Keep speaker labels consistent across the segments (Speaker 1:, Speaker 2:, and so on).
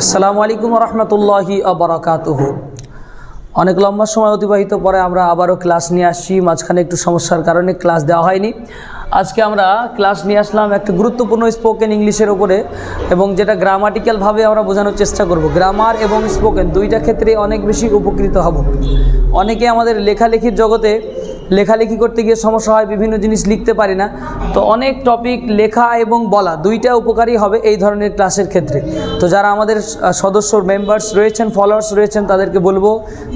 Speaker 1: আসসালামু আলাইকুম রহমতুল্লাহি আবরাকাতুহ অনেক লম্বা সময় অতিবাহিত পরে আমরা আবারও ক্লাস নিয়ে আসছি, মাঝখানে একটু সমস্যার কারণে ক্লাস দেওয়া হয়নি। আজকে আমরা ক্লাস নিয়ে আসলাম একটা গুরুত্বপূর্ণ স্পোকেন ইংলিশের ওপরে এবং যেটা গ্রামাটিক্যালভাবে আমরা বোঝানোর চেষ্টা করব। গ্রামার এবং স্পোকেন দুইটা ক্ষেত্রে অনেক বেশি উপকৃত হব। অনেকে আমাদের লেখালেখির জগতে লেখালেখি করতে গিয়ে সমস্যা হয়, বিভিন্ন জিনিস লিখতে পারি না। তো অনেক টপিক লেখা এবং বলা দুইটা উপকারী হবে এই ধরনের ক্লাসের ক্ষেত্রে। তো যারা আমাদের সদস্য মেম্বার্স রয়েছেন ফলোয়ার্স রয়েছেন, তাদেরকে বলব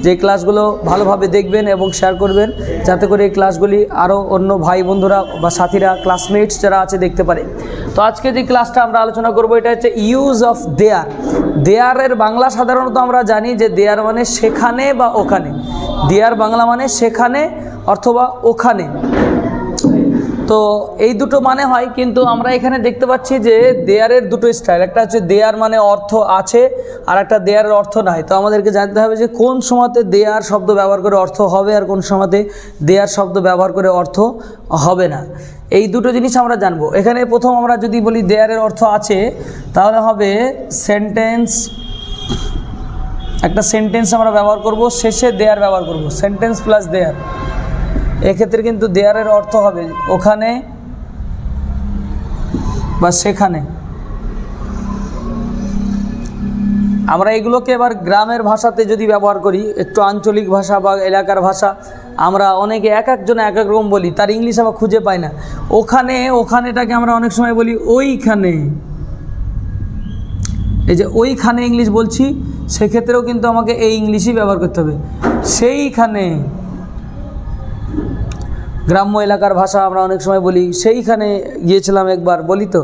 Speaker 1: যে ক্লাসগুলো ভালোভাবে দেখবেন এবং শেয়ার করবেন, যাতে করে এই ক্লাসগুলি আরও অন্য ভাই বন্ধুরা বা সাথীরা ক্লাসমেটস যারা আছে দেখতে পারে। তো আজকে যে ক্লাসটা আমরা আলোচনা করব, এটা হচ্ছে ইউজ অফ দেয়ার দেয়ারের বাংলা সাধারণত আমরা জানি যে দেয়ার মানে সেখানে বা ওখানে। দেয়ার বাংলা মানে সেখানে অথবা ওখানে। তো এই দুটো মানে হয়, কিন্তু আমরা এখানে দেখতে পাচ্ছি যে দেয়ারের দুটো স্টাইল একটা হচ্ছে দেয়ার মানে অর্থ আছে, আর একটা দেয়ারের অর্থ নাই। তো আমাদেরকে জানতে হবে যে কোন সময়তে দেয়ার শব্দ ব্যবহার করে অর্থ হবে, আর কোন সময়তে দেয়ার শব্দ ব্যবহার করে অর্থ হবে না। এই দুটো জিনিস আমরা জানব। এখানে প্রথম আমরা যদি বলি দেয়ারের অর্থ আছে, তাহলে হবে সেন্টেন্স একটা সেন্টেন্স আমরা ব্যবহার করব, শেষে দেয়ার ব্যবহার করব। Sentence plus there. এক্ষেত্রে কিন্তু দেয়ারের অর্থ হবে ওখানে বা সেখানে। আমরা এগুলোকে এবার গ্রামের ভাষাতে যদি ব্যবহার করি, একটু আঞ্চলিক ভাষা বা এলাকার ভাষা, আমরা অনেকে এক একজনে এক এক রকম বলি, তার ইংলিশ আবার খুঁজে পাই না। ওখানে, ওখানেটাকে আমরা অনেক সময় বলি ওইখানে। এই যে ওইখানে ইংলিশ বলছি, সেক্ষেত্রেও কিন্তু আমাকে এই ইংলিশই ব্যবহার করতে হবে। সেইখানে গ্রাম্য এলাকার ভাষা আমরা অনেক সময় বলি। সেইখানে গিয়েছিলাম একবার, বলি তো।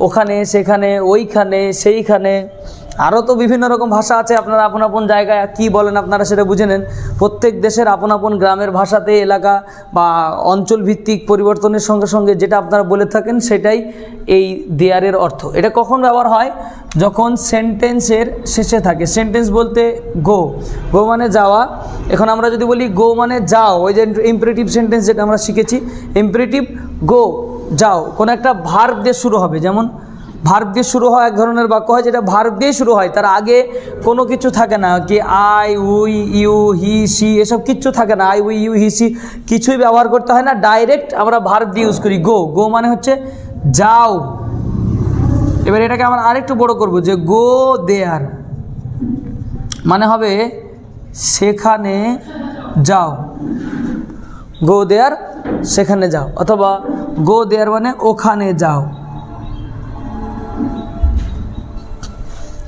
Speaker 1: ওখানে, সেখানে, ওইখানে, সেইখানে। আরও তো বিভিন্ন রকম ভাষা আছে, আপনারা আপন আপন জায়গায় কি বলেন আপনারা সেটা বুঝে নেন। প্রত্যেক দেশের আপন আপন গ্রামের ভাষাতে এলাকা বা অঞ্চল ভিত্তিক পরিবর্তনের সঙ্গে সঙ্গে যেটা আপনারা বলে থাকেন সেটাই এই দেয়ারের অর্থ। এটা কখন ব্যবহার হয়? যখন সেন্টেন্সের শেষে থাকে। সেন্টেন্স বলতে গো। গো মানে যাওয়া। এখন আমরা যদি বলি গো মানে যাও, ওই যে ইম্পারেটিভ সেন্টেন্স যেটা আমরা শিখেছি ইম্পারেটিভ গো, যাও। কোনো একটা ভার্ব দিয়ে শুরু হবে, যেমন ভার্ব দিয়ে শুরু হয় এক ধরনের বাক্য হয় যেটা ভার্ব দিয়ে শুরু হয়। তার আগে কোনো কিছু থাকে না কি I, we, you, he, she, এসব কিচ্ছু থাকে না। I, we, you, he, she কিছুই ব্যবহার করতে হয় না। ডাইরেক্ট আমরা ভার্ব দিয়ে ইউজ করি গো। গো মানে হচ্ছে যাও। এবার এটাকে আমরা আরেকটু বড় করব যে গো দেয়ার। মানে হবে সেখানে যাও। গো দেয়ার, সেখানে যাও। অথবা গো দেয়ার মানে ওখানে যাও।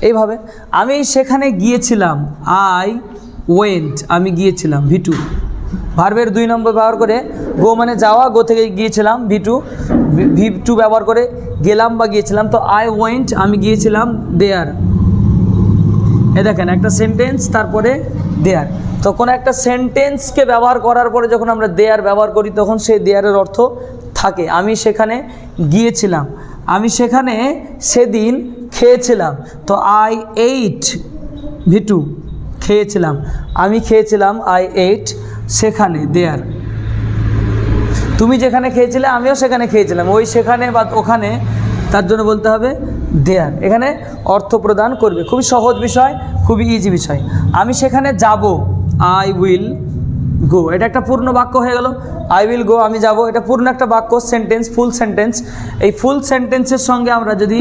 Speaker 1: এইভাবে, আমি সেখানে গিয়েছিলাম আই ওয়েন্ট আমি গিয়েছিলাম ভিটু ভার্বের দুই নম্বর ব্যবহার করে, গো মানে যাওয়া, গো থেকে গিয়েছিলাম ভিটু ভি টু ব্যবহার করে গেলাম বা গিয়েছিলাম, তো আই ওয়েন্ট আমি গিয়েছিলাম দেয়ার এ দেখেন, একটা সেন্টেন্স তারপরে দেয়ার তো কোনো একটা সেন্টেন্সকে ব্যবহার করার পরে যখন আমরা দেয়ার ব্যবহার করি, তখন সেই দেয়ারের অর্থ থাকে। আমি সেখানে গিয়েছিলাম। আমি সেখানে সেদিন খেয়েছিলাম। তো আই এইট ভিটু, খেয়েছিলাম। আমি খেয়েছিলাম আই এইট সেখানে দেয়ার তুমি যেখানে খেয়েছিলে, আমিও সেখানে খেয়েছিলাম। ওই সেখানে বা ওখানে, তার জন্য বলতে হবে দেয়ার এখানে অর্থ প্রদান করবে। খুবই সহজ বিষয়, খুবই ইজি বিষয়। আমি সেখানে যাব। আই উইল গো, এটা একটা পূর্ণ বাক্য হয়ে গেল। আই উইল গো আমি যাব। এটা পূর্ণ একটা বাক্য সেন্টেন্স ফুল সেন্টেন্স এই ফুল সেন্টেন্সের সঙ্গে আমরা যদি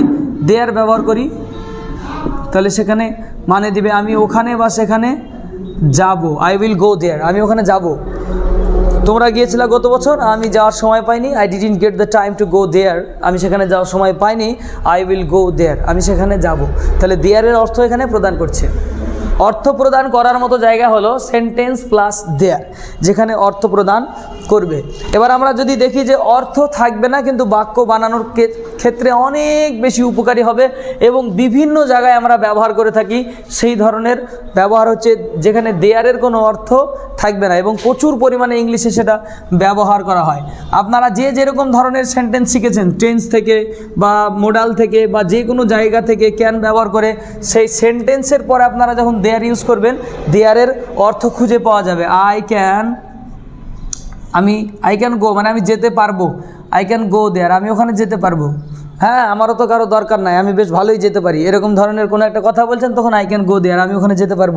Speaker 1: দেয়ার ব্যবহার করি, তাহলে সেখানে মানে দিবে, আমি ওখানে বা সেখানে যাব। আই উইল গো দেয়ার আমি ওখানে যাব। তোমরা গিয়েছিলে গত বছর, আমি যাওয়ার সময় পাইনি। I didn't get the time to go there আমি সেখানে যাওয়ার সময় পাইনি। আই উইল গো দেয়ার আমি সেখানে যাব। তাহলে দেয়ারের অর্থ এখানে প্রদান করছে। অর্থ প্রদান করার মতো জায়গা হলো সেন্টেন্স প্লাস দেয়ার যেখানে অর্থ প্রদান করবে। এবার আমরা যদি দেখি যে অর্থ থাকবে না, কিন্তু বাক্য বানানোর ক্ষেত্রে অনেক বেশি উপকারী হবে এবং বিভিন্ন জায়গায় আমরা ব্যবহার করে থাকি, সেই ধরনের ব্যবহার হচ্ছে যেখানে দেয়ারের কোনো অর্থ থাকবে না এবং প্রচুর পরিমাণে ইংলিশে সেটা ব্যবহার করা হয়। আপনারা যে যেরকম ধরনের সেন্টেন্স শিখেছেন টেন্স থেকে বা মোডাল থেকে বা যে কোনো জায়গা থেকে ক্যান ব্যবহার করে, সেই সেন্টেন্সের পরে আপনারা যখন দেয়ার ইউজ করবেন, দেয়ারের অর্থ খুঁজে পাওয়া যাবে। আই ক্যান আমি আই ক্যান গো মানে আমি যেতে পারব। আই ক্যান গো দেয়ার আমি ওখানে যেতে পারব। হ্যাঁ আমারও তো কারও দরকার নাই, আমি বেশ ভালোই যেতে পারি। এরকম ধরনের কোনো একটা কথা বলছেন, তখন আই ক্যান গো দেয়ার আমি ওখানে যেতে পারব।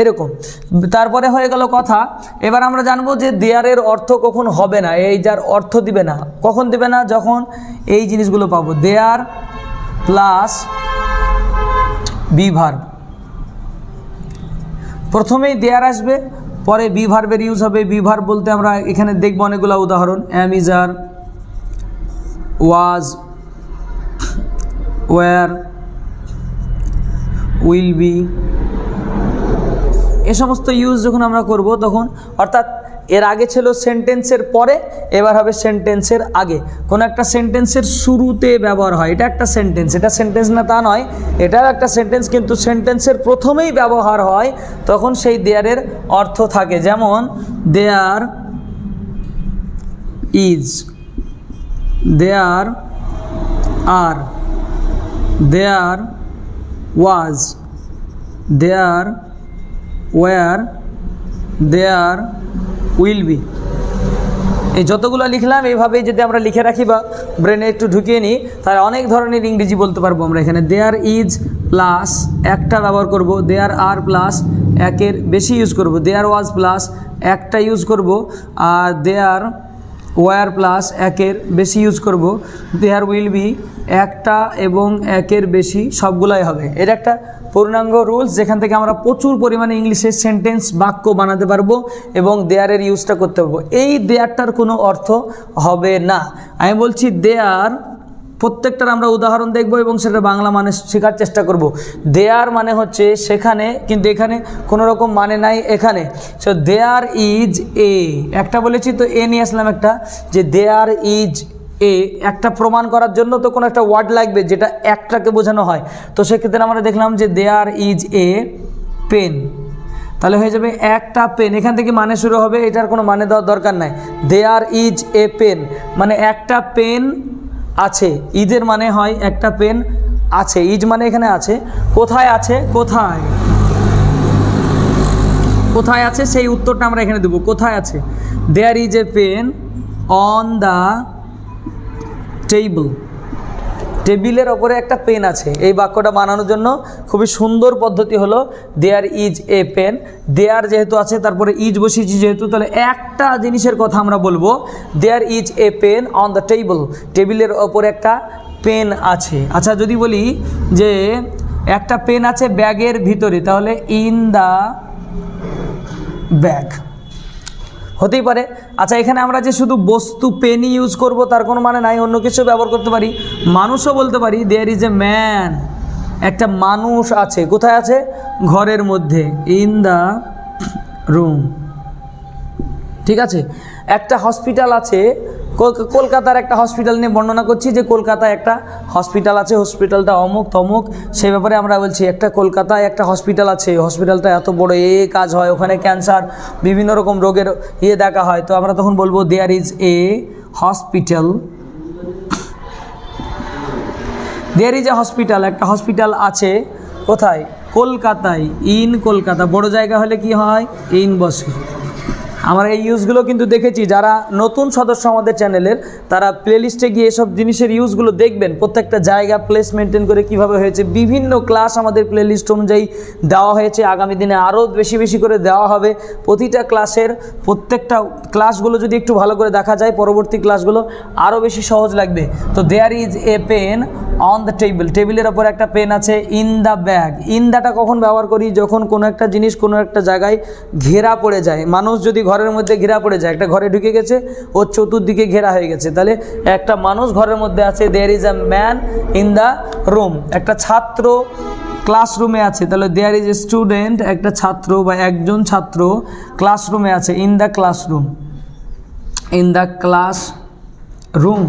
Speaker 1: এরকম। তারপরে হয়ে গেল কথা, এবার আমরা জানব যে দেয়ারের অর্থ কখন হবে না, এই যার অর্থ দিবে না, কখন দিবে না, যখন এই জিনিসগুলো পাবো। দেয়ার প্লাস বি ভার্ব প্রথমেই দেয়ার আসবে পরে বি ভার্বের ইউজ হবে বি ভার্ব বলতে আমরা এখানে দেখব অনেকগুলো উদাহরণ। Am is are was were will be এ সমস্ত ইউজ যখন আমরা করব তখন, অর্থাৎ এর আগে ছিল সেন্টেন্সের পরে, এবার হবে সেন্টেন্সের আগে। কোনো একটা সেন্টেন্সের শুরুতে ব্যবহার হয়, এটা একটা সেন্টেন্স এটা সেন্টেন্স না তা নয়, এটাও একটা সেন্টেন্স কিন্তু সেন্টেন্সের প্রথমেই ব্যবহার হয়, তখন সেই দেয়ারের অর্থ থাকে। যেমন, there is there are, there was there were there will be এই যতগুলো লিখলাম, এইভাবেই যদি আমরা লিখে রাখি বা ব্রেনে একটু ঢুকিয়ে নিই, তাহলে অনেক ধরনের ইংরেজি বলতে পারব আমরা এখানে। দেয়ার ইজ প্লাস একটা ব্যবহার করব দেয়ার আর প্লাস একের বেশি ইউজ করব। দেয়ার ওয়াজ প্লাস একটা ইউজ করব, আর দেয়ার ওয়ার প্লাস একের বেশি ইউজ করব। দেয়ার উইল বি একটা এবং একের বেশি, সবগুলাই হবে। এটা একটা পূর্ণাঙ্গ রুলস যেখান থেকে আমরা প্রচুর পরিমাণে ইংলিশে সেন্টেন্স বাক্য বানাতে পারব এবং দেয়ারের ইউজটা করতে পারব। এই দেয়ারটার কোনো অর্থ হবে না। আমি বলছি দেয়ার প্রত্যেকটার আমরা উদাহরণ দেখব এবং সেটা বাংলা মানে শেখার চেষ্টা করব। দেয়ার মানে হচ্ছে সেখানে, কিন্তু এখানে কোনো রকম মানে নাই এখানে। সো দেয়ার ইজ এ একটা বলেছি তো এ নিয়ে আসলাম একটা, যে দেয়ার ইজ এ একটা প্রমাণ করার জন্য তো কোনো একটা ওয়ার্ড লাগবে যেটা একটাকে বোঝানো হয়। তো সেক্ষেত্রে আমরা দেখলাম যে দেয়ার ইজ এ পেন তাহলে হয়ে যাবে একটা পেন এখান থেকে মানে শুরু হবে, এটার কোনো মানে দেওয়ার দরকার নাই। দেয়ার ইজ এ পেন মানে একটা পেন আছে। ঈদের মানে হয় একটা পেন আছে। ইজ মানে এখানে আছে। কোথায় আছে? কোথায়? কোথায় আছে? সেই উত্তরটা আমরা এখানে দেবো। কোথায় আছে? There is a pen on the table টেবিলের ওপরে একটা পেন আছে। এই বাক্যটা বানানোর জন্য খুবই সুন্দর পদ্ধতি হলো দেয়ার ইজ এ পেন দেয়ার যেহেতু আছে, তারপরে ইজ বসিয়েছি যেহেতু, তাহলে একটা জিনিসের কথা আমরা বলব there is a pen on the table টেবিলের ওপরে একটা পেন আছে। আচ্ছা যদি বলি যে একটা পেন আছে ব্যাগের ভিতরে, তাহলে ইন দ্য ব্যাগ হতেই পারে আচ্ছা এখানে আমরা যে শুধু বস্তু পেনই ইউজ করব, তার কোনো মানে নাই, অন্য কিছু ব্যবহার করতে পারি। মানুষও বলতে পারি দেয়ার ইজ এ ম্যান একটা মানুষ আছে। কোথায় আছে? ঘরের মধ্যে ইন দ্য রুম ঠিক আছে? একটা হসপিটাল আছে কলকাতার একটা হসপিটাল নিয়ে বর্ণনা করছি যে কলকাতায় একটা হসপিটাল আছে হসপিটালটা অমুক তমুক। সেই ব্যাপারে আমরা বলছি, একটা কলকাতায় একটা হসপিটাল আছে হসপিটালটা এত বড়, এ কাজ হয়, ওখানে ক্যান্সার বিভিন্ন রকম রোগের ইয়ে দেখা হয়। তো আমরা তখন বলব there is a hospital there is a hospital একটা হসপিটাল আছে, কোথায়? কলকাতায় ইন কলকাতা। বড় জায়গা হলে কি হয়? ইন বসে। আমরা এই ইউজগুলো কিন্তু দেখেছি, যারা নতুন সদস্য আমাদের চ্যানেলের তারা প্লেলিস্টে গিয়ে এসব জিনিসের ইউজগুলো দেখবেন, প্রত্যেকটা জায়গা প্লেস মেনটেন করে কীভাবে হয়েছে, বিভিন্ন ক্লাস আমাদের প্লেলিস্ট অনুযায়ী দেওয়া হয়েছে, আগামী দিনে আরও বেশি বেশি করে দেওয়া হবে, প্রতিটা ক্লাসের প্রত্যেকটা ক্লাসগুলো যদি একটু ভালো করে দেখা যায়, পরবর্তী ক্লাসগুলো আরও বেশি সহজ লাগবে। তো there is a pen on the table টেবিলের ওপর একটা পেন আছে ইন দ্য ব্যাগ ইন দ্যাটা কখন ব্যবহার করি, যখন কোনো একটা জিনিস কোনো একটা জায়গায় ঘেরা পড়ে যায়, মানুষ যদি ঘরের মধ্যে ঘেরা পড়ে যায়। একটা ঘরে ঢুকে গেছে ওর চতুর্দিকে ঘেরা হয়ে গেছে। তাহলে একটা মানুষ ঘরের মধ্যে আছে there is a man in the room একটা ছাত্র ক্লাসরুমে আছে। তাহলে দেয়ার ইজ এ স্টুডেন্ট একটা ছাত্র বা একজন ছাত্র ক্লাসরুমে আছে in the classroom in the class room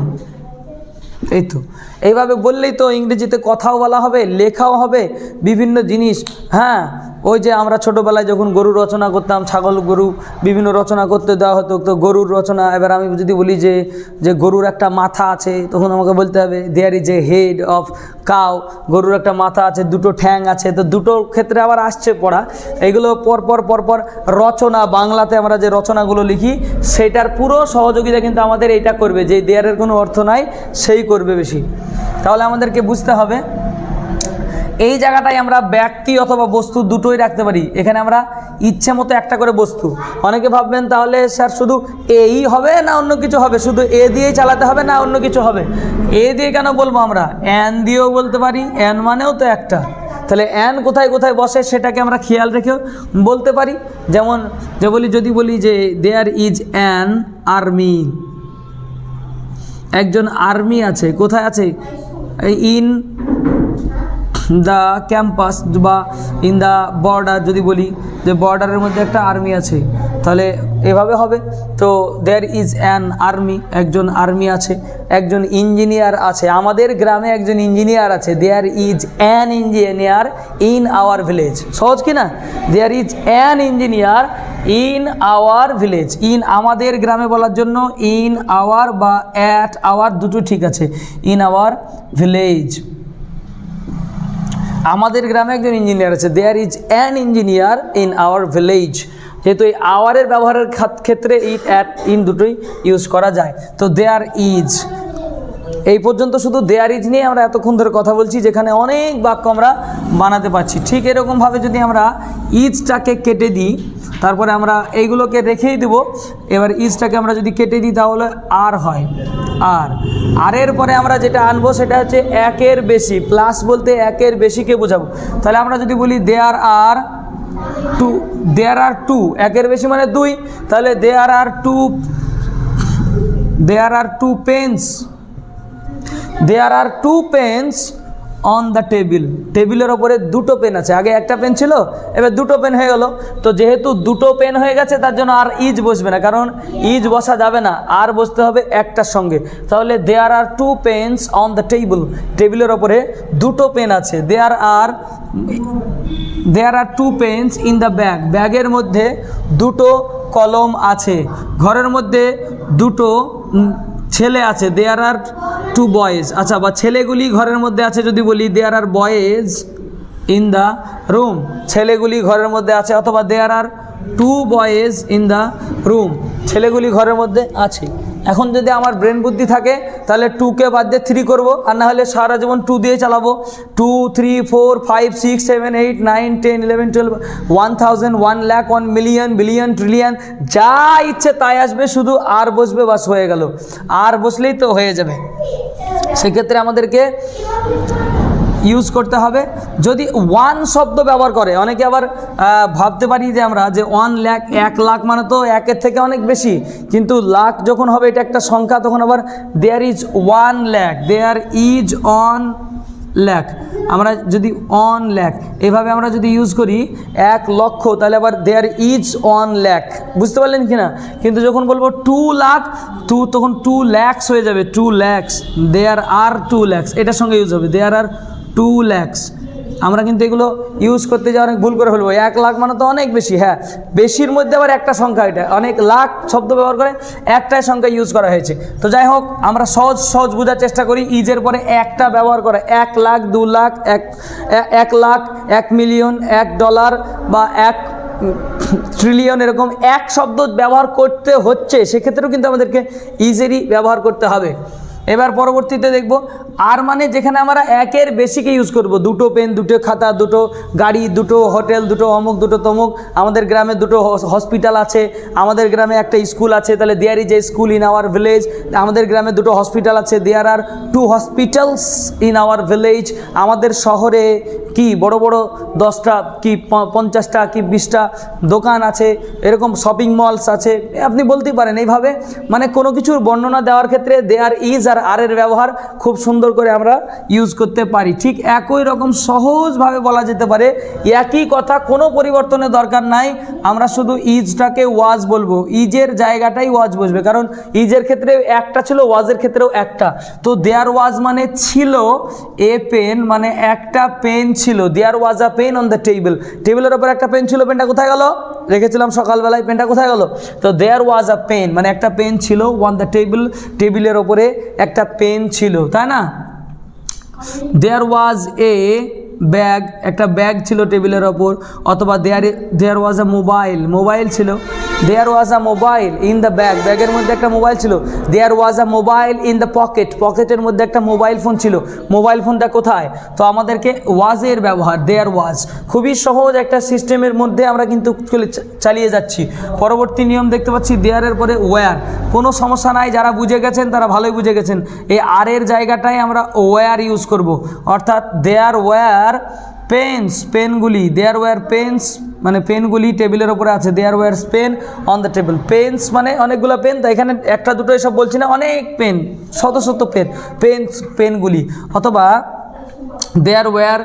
Speaker 1: এই তো। এইভাবে বললেই তো ইংরেজিতে কথাও বলা হবে, লেখাও হবে, বিভিন্ন জিনিস। হ্যাঁ ওই যে আমরা ছোটোবেলায় যখন গরু রচনা করতাম, ছাগল, গরু বিভিন্ন রচনা করতে দেওয়া হতো, তো গরুর রচনা, এবার আমি যদি বলি যে যে গরুর একটা মাথা আছে, তখন আমাকে বলতে হবে there is a head of cow গরুর একটা মাথা আছে, দুটো ঠ্যাং আছে, তো দুটো ক্ষেত্রে আবার আসছে পড়া। এগুলো পরপর পর পর পর রচনা, বাংলাতে আমরা যে রচনাগুলো লিখি, সেটার পুরো সহযোগিতা কিন্তু আমাদের এইটা করবে, যে দেয়ারের কোনো অর্থ নাই, সেই করবে বেশি। তাহলে আমাদেরকে বুঝতে হবে এই জায়গাটায় আমরা ব্যক্তি অথবা বস্তু দুটোই রাখতে পারি। এখানে আমরা ইচ্ছে মতো একটা করে বস্তু। অনেকে ভাববেন, তাহলে স্যার শুধু এই হবে না অন্য কিছু হবে? শুধু এ দিয়েই চালাতে হবে না অন্য কিছু হবে? এ দিয়ে কেন বলব আমরা? অ্যান দিয়েও বলতে পারি অ্যান মানেও তো একটা। তাহলে অ্যান কোথায় কোথায় বসে সেটাকে আমরা খেয়াল রেখেও বলতে পারি। যেমন, যে বলি, যদি বলি যে দেয়ার ইজ অ্যান আর্মি একজন আর্মি আছে, কোথায় আছে? ইন দ্য ক্যাম্পাস বা ইন দ্য বর্ডার যদি বলি, যে বর্ডারের মধ্যে একটা আর্মি আছে, তাহলে এভাবে হবে। তো দেয়ার ইজ অ্যান আর্মি একজন আর্মি আছে, একজন ইঞ্জিনিয়ার আছে। আমাদের গ্রামে একজন ইঞ্জিনিয়ার আছে। There is an engineer in our village সহজ কি না? There is an engineer in our village in আমাদের গ্রামে বলার জন্য ইন আওয়ার বা অ্যাট আওয়ার দুটো ঠিক আছে। ইন আওয়ার ভিলেজ আমাদের গ্রামে একজন ইঞ্জিনিয়ার আছে। There is an engineer in our village যেহেতু এই আওয়ারের ব্যবহারের ক্ষেত্রে ইট অ্যাট ইন দুটোই ইউজ করা যায়। তো দেয়ার ইজ এই পর্যন্ত শুধু দেয়ার ইজ নিয়ে আমরা এতক্ষণ ধরে কথা বলছি, যেখানে অনেক বাক্য আমরা বানাতে পারছি। ঠিক এরকমভাবে যদি আমরা ইজটাকে কেটে দিই, তারপরে আমরা এইগুলোকে রেখেই দেব। এবার ইজটাকে আমরা যদি কেটে দিই, তাহলে আর হয়। আর আরের পরে আমরা যেটা আনব, সেটা হচ্ছে একের বেশি, প্লাস বলতে একের বেশিকে বোঝাবো। তাহলে আমরা যদি বলি there R two, there R two, একের বেশি মানে দুই। তাহলে there are two, there are two pens. There are two pens on the table টেবিলের ওপরে দুটো পেন আছে। আগে একটা পেন ছিল, এবার দুটো পেন হয়ে গেল। তো যেহেতু দুটো পেন হয়ে গেছে, তার জন্য আর ইজ বসবে না, কারণ ইজ বসা যাবে না, আর বসতে হবে একটার সঙ্গে। তাহলে there are two pens on the table টেবিলের ওপরে দুটো পেন আছে। There are there are two pens in the bag ব্যাগের মধ্যে দুটো কলম আছে। ঘরের মধ্যে দুটো ছেলে আছে দেয়ার আর টু বয়েজ আচ্ছা বা ছেলেগুলি ঘরের মধ্যে আছে যদি বলি there are boys in the room ছেলেগুলি ঘরের মধ্যে আছে অথবা there are two boys in the room ছেলেগুলি ঘরের মধ্যে আছে। এখন যদি আমার ব্রেন বুদ্ধি থাকে, তাহলে টুকে বাদ দিয়ে থ্রি করব, আর না হলে সারা জীবন টু দিয়ে চালাবো। Two three four five six seven eight nine ten eleven twelve one thousand one lakh one million billion trillion যা ইচ্ছে তাই আসবে, শুধু আর বসবে বাস হয়ে গেল। আর বসলেই তো হয়ে যাবে। সেক্ষেত্রে আমাদেরকে ইউজ করতে হবে। যদি ওয়ান শব্দ ব্যবহার করে, অনেকে আবার ভাবতে পারি যে আমরা যে ওয়ান লাখ এক লাখ মানে তো একের থেকে অনেক বেশি। কিন্তু লাখ যখন হবে, এটা একটা সংখ্যা, তখন আবার there is one lakh there is on lakh আমরা যদি অন ল্যাক এভাবে আমরা যদি ইউজ করি, এক লক্ষ, তাহলে আবার দেয়ার ইজ অন ল্যাক বুঝতে পারলেন কি না কিন্তু যখন বলব টু লাখ টু তখন টু ল্যাক্স হয়ে যাবে টু ল্যাক্স দেয়ার আর টু ল্যাক্স এটার সঙ্গে ইউজ হবে। দেয়ার আর টু ল্যাক্স আমরা কিন্তু এগুলো ইউজ করতে যাওয়া অনেক ভুল করে ফেলব। এক লাখ মানে তো অনেক বেশি হ্যাঁ। বেশির মধ্যে আবার একটা সংখ্যা এটা। অনেক লাখ শব্দ ব্যবহার করে একটাই সংখ্যা ইউজ করা হয়েছে। তো যাই হোক, আমরা সহজ সহজ বোঝার চেষ্টা করি। ইজের পরে একটা ব্যবহার করে। এক লাখ, দু লাখ, এক এক লাখ, এক মিলিয়ন এক ডলার বা এক ট্রিলিয়ন এরকম এক শব্দ ব্যবহার করতে হচ্ছে। সেক্ষেত্রেও কিন্তু আমাদেরকে ইজেরই ব্যবহার করতে হবে। এবার পরবর্তীতে দেখব, আর মানে যেখানে আমরা একের বেশিকে ইউজ করব, দুটো পেন দুটো খাতা, দুটো গাড়ি, দুটো হোটেল দুটো অমুক, দুটো তমুক, আমাদের গ্রামে দুটো হসপিটাল আছে, আমাদের গ্রামে একটা স্কুল আছে, তাহলে there is a school in our village আমাদের গ্রামে দুটো হসপিটাল আছে there are two hospitals in our village আমাদের শহরে কি বড় বড় দশটা, কি পঞ্চাশটা, কি বিশটা দোকান আছে, এরকম শপিং মলস আছে, আপনি বলতেই পারেন, এইভাবে মানে কোনো কিছুর বর্ণনা দেওয়ার ক্ষেত্রে দেয়ার ইজ আর আর এর ব্যবহার খুব সুন্দর করে আমরা ইউজ করতে পারি। ঠিক একই রকম সহজভাবে বলা যেতে পারে, একই কথা কোনো পরিবর্তনের দরকার নাই। আমরা শুধু ইজটাকে ওয়াজ বলব। ইজের জায়গাটাই ওয়াজ বসবে। কারণ ইজের ক্ষেত্রে একটা ছিল ওয়াজের ক্ষেত্রেও একটা। তো দেয়ার ওয়াজ মানে ছিল এ পেন মানে একটা পেন ছিল। There was a pen on the table টেবিলের ওপর একটা পেন ছিল পেনটা কোথায় গেল? রেখেছিলাম সকালবেলায় পেনটা কোথায় গেল? তো দেয়ার ওয়াজ আ পেন মানে একটা পেন ছিল অন দ্য টেবিল টেবিলের ওপরে একটা পেন ছিল তাই না? দেয়ার ওয়াজ এ ব্যাগ, একটা ব্যাগ ছিল টেবিলের ওপর, অথবা দেয়ার দেয়ার ওয়াজ আ মোবাইল মোবাইল ছিল। There was a mobile in the bag ব্যাগের মধ্যে একটা মোবাইল ছিল। There was a mobile in the pocket পকেটের মধ্যে একটা মোবাইল ফোন ছিল। মোবাইল ফোনটা কোথায়? তো আমাদেরকে ওয়াজের ব্যবহার দেয়ার ওয়াজ খুবই সহজ একটা সিস্টেমের মধ্যে আমরা কিন্তু চলে- চালিয়ে যাচ্ছি। পরবর্তী নিয়ম দেখতে পাচ্ছি দেয়ারের পরে ওয়্যার কোনো সমস্যা নাই, যারা বুঝে গেছেন তারা ভালোই বুঝে গেছেন। এই আরের জায়গাটায় আমরা ওয়্যার ইউজ করব। অর্থাৎ দেয়ার ওয়্যার পেন্স, পেনগুলি, দেয়ার ওয়্যার পেন্স মানে পেনগুলি টেবিলের ওপরে আছে, there were pen on the table pens মানে অনেকগুলো পেন তো এখানে একটা দুটো এসব বলছি না, অনেক পেন, শত শত পেন, পেন্স, পেনগুলি, অথবা দেয়ার ওয়্যার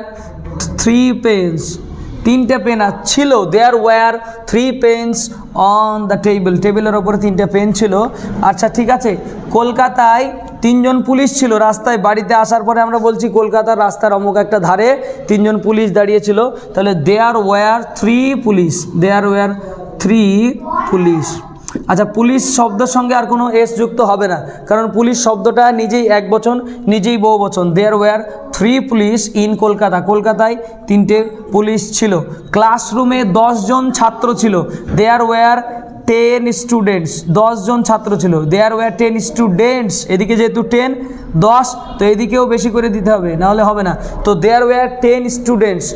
Speaker 1: থ্রি পেন্স, তিনটে পেন ছিল, there were three pens on the table টেবিলের ওপরে তিনটে পেন ছিল। আচ্ছা ঠিক আছে, কলকাতায় তিনজন পুলিশ ছিল রাস্তায় বাড়িতে আসার পরে আমরা বলছি, কলকাতার রাস্তার অমুক একটা ধারে তিনজন পুলিশ দাঁড়িয়েছিল তাহলে there were three police there were three police আচ্ছা পুলিশ শব্দের সঙ্গে আর কোনো এস যুক্ত হবে না, কারণ পুলিশ শব্দটা নিজেই এক বচন, নিজেই বহু বচন। There were three police in Kolkata. কলকাতায় তিনটে পুলিশ ছিল। ক্লাসরুমে জন ছাত্র ছিল। দেয়ার ওয়্যার টেন স্টুডেন্টস জন ছাত্র ছিল। দেয়ার ওয়্যার টেন স্টুডেন্টস এদিকে যেহেতু টেন দশ, তো এদিকেও বেশি করে দিতে হবে, নাহলে হবে না। তো দেয়ার ওয়্যার টেন স্টুডেন্টস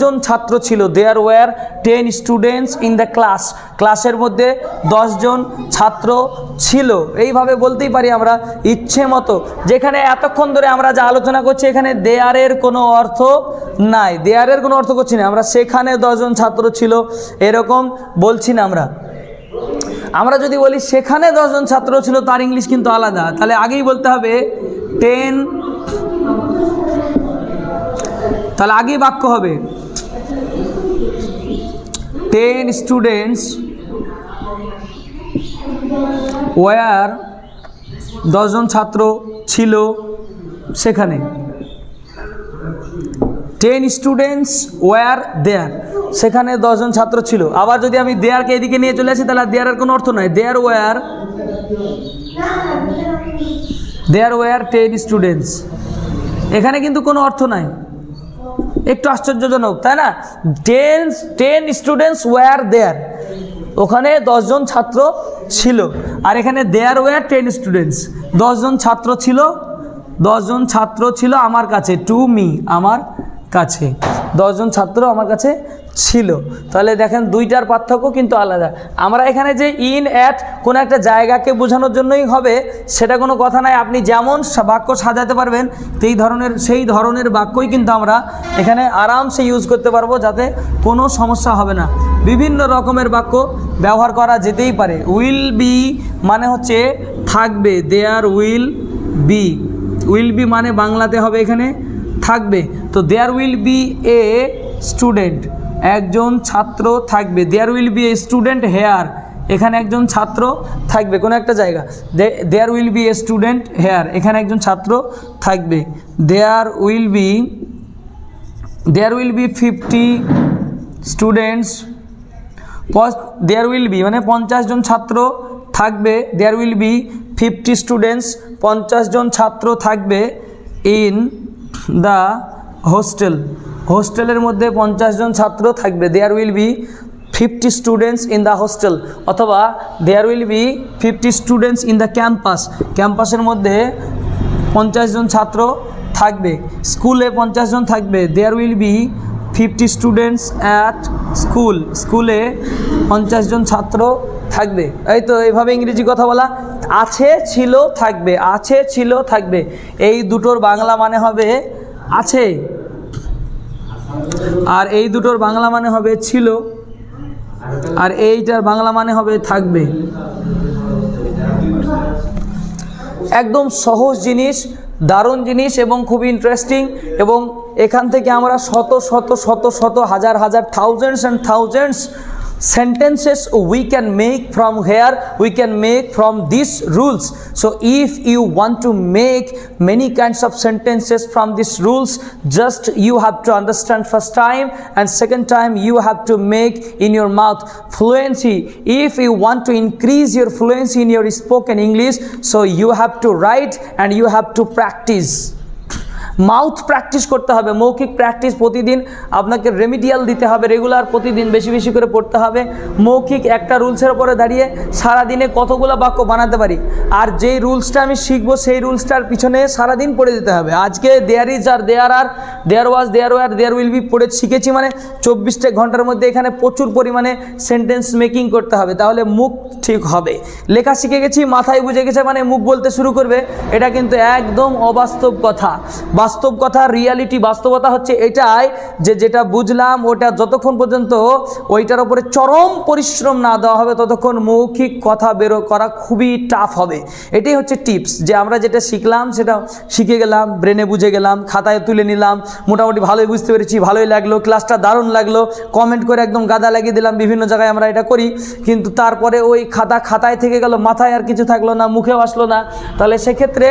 Speaker 1: জন ছাত্র ছিল। There were ten students in the class ক্লাসের মধ্যে জন ছাত্র ছিল। এইভাবে বলতেই পারি আমরা ইচ্ছে মতো। যেখানে এতক্ষণ ধরে আমরা যা আলোচনা করছি, এখানে দেয়ারের কোনো অর্থ নাই। দেয়ারের কোনো অর্থ করছি না। আমরা সেখানে দশজন ছাত্র ছিল, এরকম বলছি না আমরা। আমরা যদি বলি সেখানে দশজন ছাত্র ছিল, তার ইংলিশ কিন্তু আলাদা। তাহলে আগেই বলতে হবে টেন তাহলে আগেই বাক্য হবে। টেন স্টুডেন্টস ওয়ার দশজন ছাত্র ছিল সেখানে। টেন স্টুডেন্টস ওয়ার দেয়ার সেখানে দশজন ছাত্র ছিল। আবার যদি আমি দেয়ারকে এদিকে নিয়ে চলে আসি, তাহলে দেয়ারের কোনো অর্থ নয় there were there were ten students এখানে কিন্তু কোনো অর্থ নাই। একটু আশ্চর্যজনক, তাই না? Ten ten students were there ওখানে দশজন ছাত্র ছিল। আর এখানে দেয়ার ওয়ার টেন স্টুডেন্টস দশজন ছাত্র ছিল। দশজন ছাত্র ছিল আমার কাছে টু মি আমার কাছে। দশজন ছাত্র আমার কাছে ছিল। তাহলে দেখেন দুইটার পার্থক্য কিন্তু আলাদা। আমরা এখানে যে ইন অ্যাট কোনো একটা জায়গাকে বোঝানোর জন্যই হবে, সেটা কোনো কথা নাই। আপনি যেমন বাক্য সাজাতে পারবেন সেই ধরনের সেই ধরনের বাক্যই কিন্তু আমরা এখানে আরামসে ইউজ করতে পারব, যাতে কোনো সমস্যা হবে না। বিভিন্ন রকমের বাক্য ব্যবহার করা যেতেই পারে। উইল বি মানে হচ্ছে থাকবে there will be will be মানে বাংলাতে হবে এখানে থাকবে, তো there will be a student একজন ছাত্র থাকবে there will be a student here এখানে একজন ছাত্র থাকবে, কোনো একটা জায়গা there will be a student here এখানে একজন ছাত্র থাকবে there will be there will be fifty students there will be মানে পঞ্চাশ জন ছাত্র থাকবে there will be fifty students পঞ্চাশ জন ছাত্র থাকবে ইন দ্য হোস্টেল। হোস্টেলের মধ্যে পঞ্চাশ জন ছাত্র থাকবে। There will be fifty students in the hostel অথবা there will be fifty students in the campus ক্যাম্পাসের মধ্যে পঞ্চাশ জন ছাত্র থাকবে। স্কুলে পঞ্চাশ জন থাকবে। There will be fifty students at school স্কুলে পঞ্চাশ জন ছাত্র থাকবে। এই তো, এইভাবে ইংরেজি কথা বলা আছে, ছিল, থাকবে। আছে, ছিল, থাকবে। এই দুটোর বাংলা মানে হবে আছে। আর এই দুটোর বাংলা মানে হবে ছিল। আর এইটার বাংলা মানে হবে থাকবে। একদম সহজ জিনিস, দারুণ জিনিস এবং খুবই ইন্টারেস্টিং এবং এখান থেকে আমরা শত শত শত শত, হাজার হাজার thousands and thousands sentences we can make from here we can make from these rules. So if you want to make many kinds of sentences from these rules just you have to understand first time and second time you have to make in your mouth fluency. If you want to increase your fluency in your spoken english so you have to write and you have to practice mouth practice করতে হবে, মৌখিক practice প্রতিদিন আপনাকে remedial দিতে হবে regular প্রতিদিন বেশি বেশি করে পড়তে হবে। মৌখিক একটা রুলসের উপরে দাঁড়িয়ে সারাদিনে কতগুলো বাক্য বানাতে পারি? আর যেই রুলসটা আমি শিখব, সেই রুলসটার পিছনে সারাদিন পড়ে দিতে হবে। আজকে there is R there are there was there were there will be পড়ে শিখেছি মানে চব্বিশটা ঘণ্টার মধ্যে এখানে প্রচুর পরিমাণে সেন্টেন্স মেকিং করতে হবে, তাহলে মুখ ঠিক হবে। লেখা শিখে গেছি, মাথায় বুঝে গেছে মানে মুখ বলতে শুরু করবে, এটা কিন্তু একদম অবাস্তব কথা। বাস্তব কথা রিয়ালিটি বাস্তবতা হচ্ছে এটাই যে যেটা বুঝলাম, ওটা যতক্ষণ পর্যন্ত ওইটার ওপরে চরম পরিশ্রম না দেওয়া হবে, ততক্ষণ মৌখিক কথা বেরো করা খুবই টাফ হবে। এটাই হচ্ছে টিপস যে আমরা যেটা শিখলাম, সেটা শিখে গেলাম ব্রেনে বুঝে গেলাম, খাতায় তুলে নিলাম, মোটামুটি ভালোই বুঝতে পেরেছি, ভালোই লাগল ক্লাসটা দারুণ লাগল কমেন্ট করে একদম গাদা লাগিয়ে দিলাম, বিভিন্ন জায়গায় আমরা এটা করি, কিন্তু তারপরে ওই খাতা খাতায় থেকে গেল, মাথায় আর কিছু থাকল না, মুখেও আসলো না। তাহলে সেক্ষেত্রে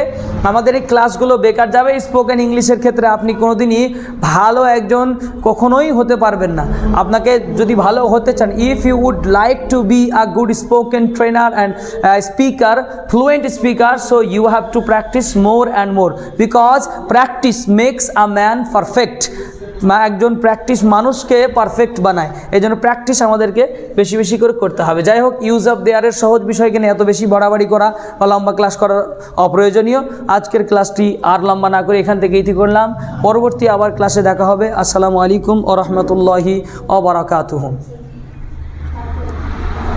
Speaker 1: আমাদের এই ক্লাসগুলো বেকার যাবে স্পোকেন ইংলিশের ক্ষেত্রে আপনি কোনোদিনই ভালো একজন কখনোই হতে পারবেন না। আপনাকে যদি ভালো হতে চান if you would like to be a good spoken trainer and speaker fluent speaker so you have to practice more and more because practice makes a man perfect একজন প্র্যাকটিস মানুষকে পারফেক্ট বানায়। এই জন্য প্র্যাকটিস আমাদেরকে বেশি বেশি করে করতে হবে। যাই হোক ইউজ অফ দেয়ারের সহজ বিষয়কে নিয়ে এত বেশি বাড়াবাড়ি করা বা লম্বা ক্লাস করা অপ্রয়োজনীয়। আজকের ক্লাসটি আর লম্বা না করে এখান থেকে ইতি করলাম। পরবর্তী আবার ক্লাসে দেখা হবে। আসসালামু আলাইকুম ও রহমতুল্লাহি অবরাকাতুহম